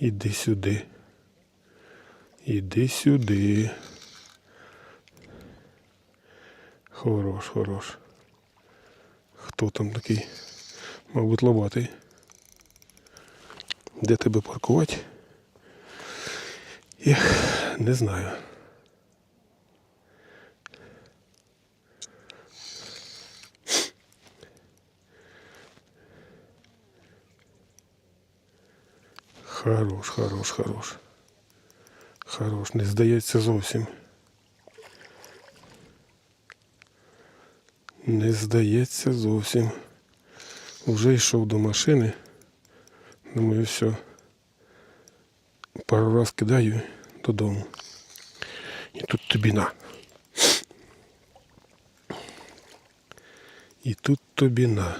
Іди сюди. Іди сюди. Хорош, хорош. Хто там такий? Мабуть, лобатий. Де тебе паркувати? Ех, не знаю. Хорош, хорош, хорош. Хорош, не здається зовсім. Не здається зовсім. Вже йшов до машини. Думаю, все. Пару раз кидаю додому. І тут тобі на. І тут тобі на.